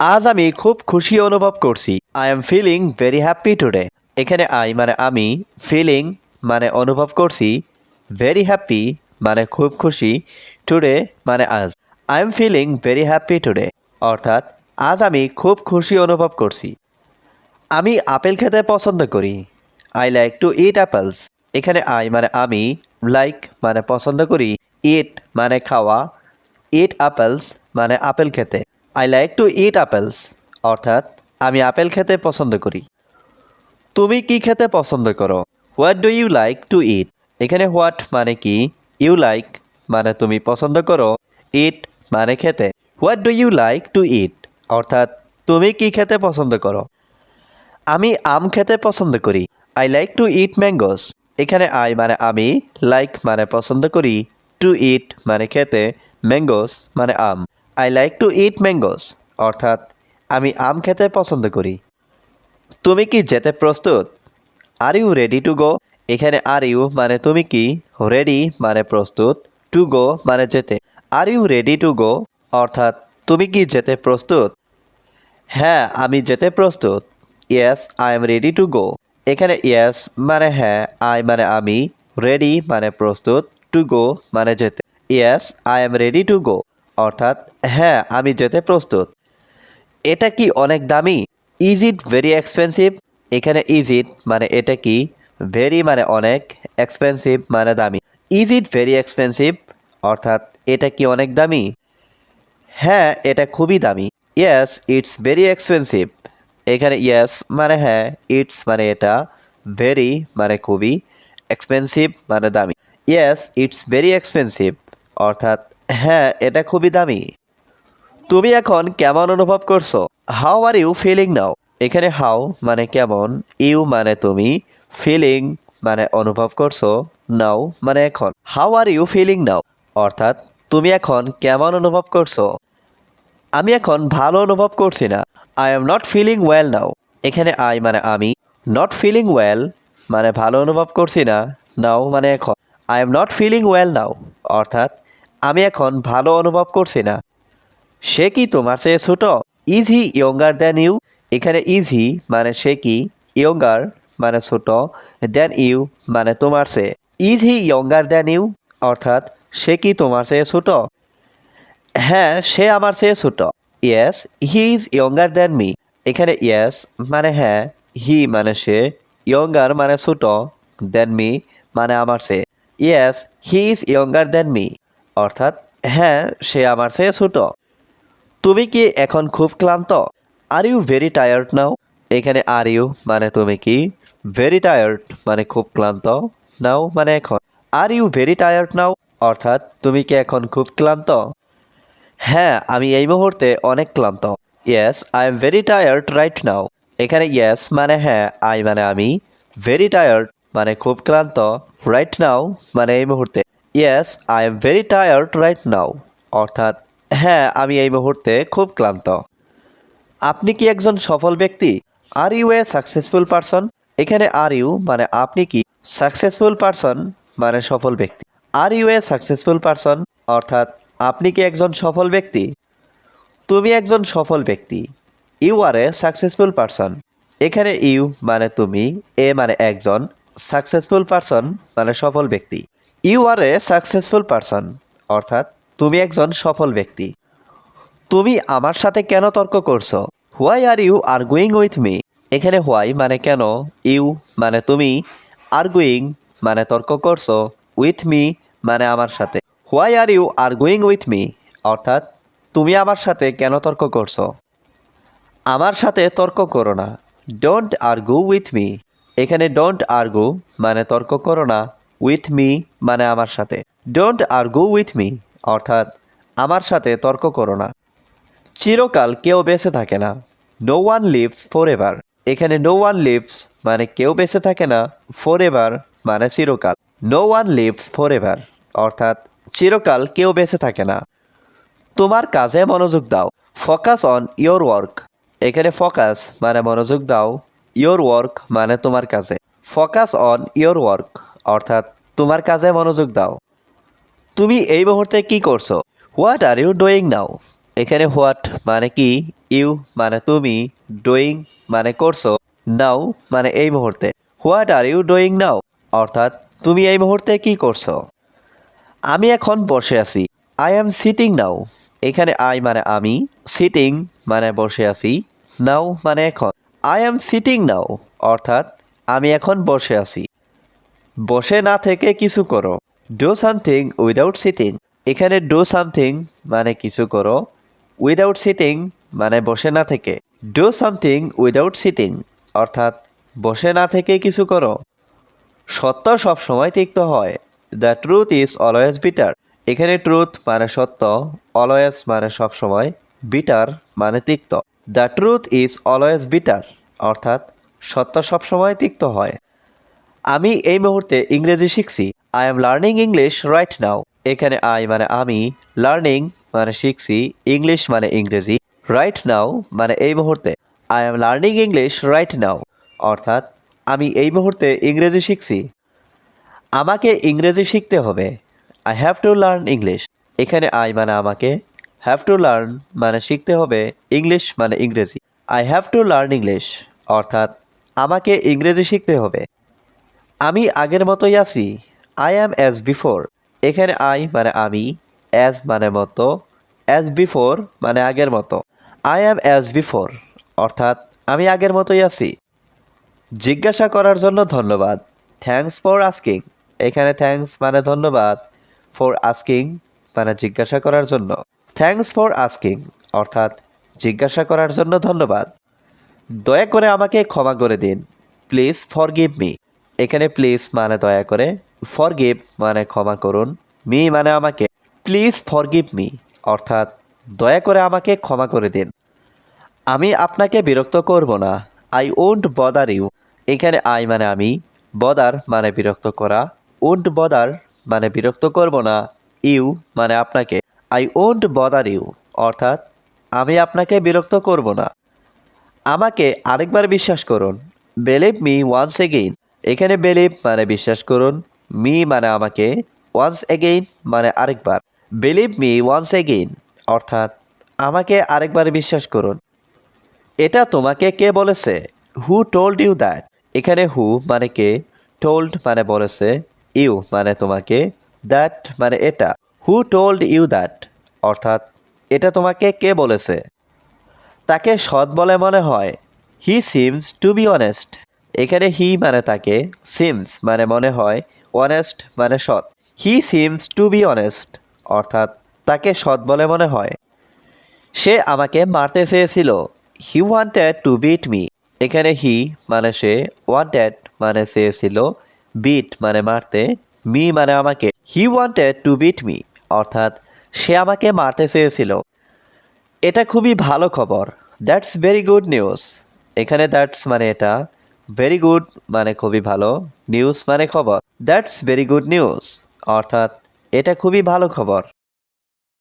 আজ আমি খুব খুশি অনুভব করছি। I am feeling very happy today এখানে আই মানে আমি ফিলিং মানে অনুভব করছি ভেরি হ্যাপি মানে খুব খুশি টুডে মানে আজ। I am feeling very happy today অর্থাৎ, আজ আমি খুব খুশি অনুভব করছি। আমি আপেল খেতে পছন্দ করি। I like to eat apples এখানে আই মানে আমি লাইক মানে পছন্দ করি ইট মানে খাওয়া ইট অ্যাপেলস মানে আপেল খেতে। I like to eat apples অর্থাৎ আমি আপেল খেতে পছন্দ করি। তুমি কি খেতে পছন্দ করো? What do you like to eat এখানে হোয়াট মানে কি? ইউ লাইক মানে তুমি পছন্দ করো। ইট মানে খেতে। What do you like to eat অর্থাৎ তুমি কি খেতে পছন্দ করো? আমি আম খেতে পছন্দ করি। I like to eat mangoes এখানে আই মানে আমি লাইক মানে পছন্দ করি। টু ইট মানে খেতে ম্যাঙ্গোস মানে আম। I like to eat mangoes অর্থাৎ আমি আম খেতে পছন্দ করি। তুমি কি যেতে প্রস্তুত? Are you ready to go এখানে আর ইউ মানে তুমি কি? রেডি মানে প্রস্তুত। টু গো মানে যেতে। Are you ready to go অর্থাৎ তুমি কি যেতে প্রস্তুত? হ্যাঁ আমি যেতে প্রস্তুত। Yes I am ready to go এখানে ইয়েস মানে হ্যাঁ আই মানে আমি। রেডি মানে প্রস্তুত। টু গো মানে যেতে। Yes I am ready to go অর্থাৎ হ্যাঁ আমি যেতে প্রস্তুত। এটা কি অনেক দামি? ইজ ইট ভেরি এক্সপেন্সিভ এখানে ইজ ইট মানে এটা কি? ভেরি মানে অনেক এক্সপেন্সিভ মানে দামি। ইজ ইট ভেরি এক্সপেন্সিভ অর্থাৎ, এটা কি অনেক দামি? হ্যাঁ এটা খুবই দামি। ইয়েস ইটস ভেরি এক্সপেন্সিভ এখানে ইয়েস মানে হ্যাঁ ইটস মানে এটা। ভেরি মানে খুবই এক্সপেন্সিভ মানে দামি। ইয়েস ইটস ভেরি এক্সপেন্সিভ অর্থাৎ হ্যাঁ এটা খুবই দামি। তুমি এখন কেমন অনুভব করছ? How are you feeling now এখানে হাউ মানে কেমন ইউ মানে তুমি ফিলিং মানে অনুভব করছ নাও মানে এখন। How are you feeling now অর্থাৎ তুমি এখন কেমন অনুভব করছ? আমি এখন ভালো অনুভব করছি না। I am not feeling well now এখানে আই মানে আমি নট ফিলিং ওয়েল মানে ভালো অনুভব করছি না নাও মানে এখন। I am not feeling well now অর্থাৎ আমি এখন ভালো অনুভব করছি না। সে কি তোমার চেয়ে ছোট? Is he younger than you. এখানে ইজ হি মানে সে কি? ইয়ঙ্গার মানে ছোট। দেন ইউ মানে তোমার চেয়ে। Is he younger than you, অর্থাৎ সে কি তোমার চেয়ে ছোট? হ্যাঁ সে আমার চেয়ে ছোট। Yes, he is younger than me. এখানে ইয়েস মানে হ্যাঁ হি মানে সে। ইয়ঙ্গার মানে ছোট। দেন মি মানে আমার চেয়ে। Yes, he is younger than me. অর্থাৎ হ্যাঁ সে আমার চেয়ে ছোট। তুমি কি এখন খুব ক্লান্ত? Are you very tired now এখানে আর ইউ মানে তুমি কি? ভেরি টায়ার্ড মানে খুব ক্লান্ত। নাও মানে এখন। Are you very tired now অর্থাৎ, তুমি কি এখন খুব ক্লান্ত? হ্যাঁ আমি এই মুহূর্তে অনেক ক্লান্ত। Yes I am very tired right now এখানে ইয়েস মানে হ্যাঁ আই মানে আমি। ভেরি টায়ার্ড মানে খুব ক্লান্ত। রাইট নাও মানে এই মুহূর্তে। Yes I am very tired right now অর্থাৎ হ্যাঁ আমি এই মুহূর্তে খুব ক্লান্ত। আপনি কি একজন সফল ব্যক্তি? Are you a successful person এখানে আর ইউ মানে আপনি কি সাকসেসফুল পারসন মানে সফল ব্যক্তি। Are you a successful person অর্থাৎ, আপনি কি একজন সফল ব্যক্তি? তুমি একজন সফল ব্যক্তি। You are a successful person এখানে ইউ মানে তুমি, এ মানে একজন সাকসেসফুল পারসন মানে সফল ব্যক্তি। You are a successful person অর্থাৎ তুমি একজন সফল ব্যক্তি। তুমি আমার সাথে কেন তর্ক করছ? Why are you are going with me এখানে হোয়াই মানে কেন? ইউ মানে তুমি। আর গোয়িং মানে তর্ক করছ উইথ মি মানে আমার সাথে। Why are you are going with me অর্থাৎ তুমি আমার সাথে কেন তর্ক করছ? আমার সাথে তর্ক করো না। ডোন্ট আর্গু উইথ মি এখানে ডোন্ট আর্গু মানে তর্ক করো না। উইথ মি মানে আমার সাথে। ডোন্ট আর্গু উইথ মি অর্থাৎ আমার সাথে তর্ক করো না। চিরকাল কেউ বেঁচে থাকে না। No one lives forever এখানে নো ওয়ান লিভস মানে কেউ বেঁচে থাকে না। ফর এভার মানে চিরকাল। No one lives forever অর্থাৎ চিরকাল কেউ বেঁচে থাকে না। তোমার কাজে মনোযোগ দাও। ফোকাস অন ইয়োর ওয়ার্ক এখানে ফোকাস মানে মনোযোগ দাও। ইয়োর ওয়ার্ক মানে তোমার কাজে। ফোকাস অন ইয়োর ওয়ার্ক অর্থাৎ তোমার কাজে মনোযোগ দাও। তুমি এই মুহূর্তে কি করছ? What are you doing now এখানে হোয়াট মানে কি? ইউ মানে তুমি। ডুইং মানে করছ। নাও মানে এই মুহূর্তে। What are you doing now অর্থাৎ তুমি এই মুহূর্তে কি করছ? আমি এখন বসে আছি। আই অ্যাম সিটিং নাও এখানে আই মানে আমি। সিটিং মানে বসে আছি। নাও মানে এখন। আই অ্যাম সিটিং নাও অর্থাৎ আমি এখন বসে আছি। বসে না থেকে কিছু করো। ডু সামথিং উইদাউট সিটিং এখানে ডু সামথিং মানে কিছু করো। উইদাউট সিটিং মানে বসে না থেকে। ডু সামথিং উইদাউট সিটিং অর্থাৎ বসে না থেকে কিছু করো। সত্য সবসময় তিক্ত হয়। The truth is always bitter এখানে ট্রুথ মানে সত্য অলওয়েজ মানে সবসময় বিটার মানে তিক্ত। The truth is always bitter অর্থাৎ সত্য সবসময় তিক্ত হয়। আমি এই মুহূর্তে ইংরেজি শিখছি। I am learning English right now এখানে আই মানে আমি লার্নিং মানে শিখছি ইংলিশ মানে ইংরেজি রাইট নাও মানে এই মুহূর্তে। I am learning English right now অর্থাৎ, আমি এই মুহূর্তে ইংরেজি শিখছি। আমাকে ইংরেজি শিখতে হবে। I have to learn English এখানে আই মানে আমাকে হ্যাভ টু লার্ন মানে শিখতে হবে ইংলিশ মানে ইংরেজি। I have to learn English অর্থাৎ, আমাকে ইংরেজি শিখতে হবে। আমি আগের মতোই আছি। আই অ্যাম অ্যাজ বিফোর এখানে আই মানে আমি অ্যাজ মানে মতো অ্যাজ বিফোর মানে আগের মতো। আই অ্যাম অ্যাজ বিফোর অর্থাৎ আমি আগের মতোই আছি। জিজ্ঞাসা করার জন্য ধন্যবাদ। থ্যাংকস ফর আস্কিং এখানে থ্যাঙ্কস মানে ধন্যবাদ। ফর আস্কিং মানে জিজ্ঞাসা করার জন্য। থ্যাঙ্কস ফর আস্কিং অর্থাৎ জিজ্ঞাসা করার জন্য ধন্যবাদ। দয়া করে আমাকে ক্ষমা করে দিন। প্লিজ ফর গিভ মি এখানে প্লিজ মানে দয়া করে ফরগিভ মানে ক্ষমা করুন মি মানে আমাকে প্লিজ ফরগিভ মি অর্থাৎ দয়া করে আমাকে ক্ষমা করে দিন। আমি আপনাকে বিরক্ত করব না আই ওন্ট বদার ইউ এখানে আই মানে আমি বদার মানে বিরক্ত করা ওন্ট বদার মানে বিরক্ত করব না ইউ মানে আপনাকে আই ওন্ট বদার ইউ অর্থাৎ আমি আপনাকে বিরক্ত করব না। আমাকে আরেকবার বিশ্বাস করুন বেলিভ মি ওয়ান্স এগেইন এখানে বেলিভ মানে বিশ্বাস করুন, মি মানে আমাকে ওয়ান্স এগেইন মানে আরেকবার। বিলিভ মি ওয়ান্স এগেইন অর্থাৎ আমাকে আরেকবার বিশ্বাস করুন। এটা তোমাকে কে বলেছে? হু টোল্ড ইউ দ্যাট এখানে হু মানে কে টোল্ড মানে বলেছে ইউ মানে তোমাকে দ্যাট মানে এটা। হু টোল্ড ইউ দ্যাট অর্থাৎ এটা তোমাকে কে বলেছে? তাকে সৎ বলে মনে হয়। He seems to be honest এখানে হি মানে তাকে সিমস মানে মনে হয় অনেস্ট মানে সৎ। He seems to be honest অর্থাৎ তাকে সৎ বলে মনে হয়। সে আমাকে মারতে চেয়েছিল। He wanted to beat me এখানে হি মানে সে ওয়ান্টেড মানে চেয়েছিল বিট মানে মারতে মি মানে আমাকে। He wanted to beat me অর্থাৎ সে আমাকে মারতে চেয়েছিল। এটা খুবই ভালো খবর। দ্যাটস ভেরি গুড নিউজ এখানে দ্যাটস মানে এটা। ভেরি গুড মানে খুবই ভালো নিউজ মানে খবর। দ্যাটস ভেরি গুড নিউজ অর্থাৎ এটা খুবই ভালো খবর।